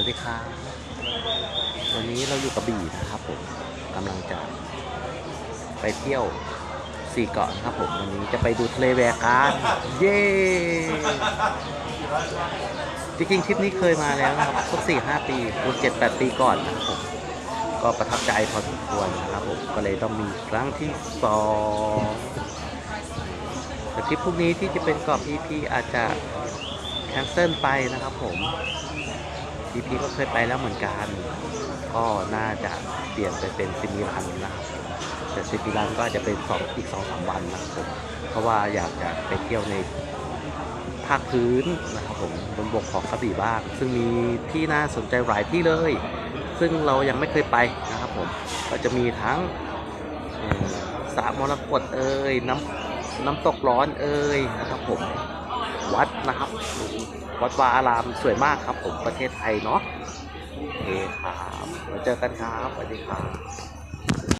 วัสดีครับวันนี้เราอยู่กระบี่นะครับผมกำลังจะไปเที่ยวสี่เกาะนะครับผมวันนี้จะไปดูทะเลแวร์การเย้จริงๆทริปนี้เคยมาแล้วนะครับสักสี่ห้าปีคูณเจ็ดแปดปีก่อนนะครับผมก็ประทับใจพอสมควรนะครับผมก็เลยต้องมีครั้งที่สองแต่ทริปพวกนี้ที่จะเป็นเกาะพีพีอาจจะแคนเซิลไปนะครับผม พีพีก็เคยไปแล้วเหมือนกัน ก็น่าจะเปลี่ยนไปเป็นซิมิลันนะครับแต่ซิมิลันก็อาจจะเป็นสองอีกสองสามวันนะครับผมเพราะว่าอยากจะไปเที่ยวในภาคพื้นนะครับผมบนบกของกระบี่บ้าง ซึ่งมีที่น่าสนใจหลายที่เลย ซึ่งเรายังไม่เคยไปนะครับผมก็จะมีทั้งสระมรกตเอ่ยน้ำน้ำตกร้อนเอ่ยนะครับผม วัดนะครับ วัดวาอารามสวยมากครับผมประเทศไทยเนาะโอเคครับมาเจอกันครับสวัสดีครับ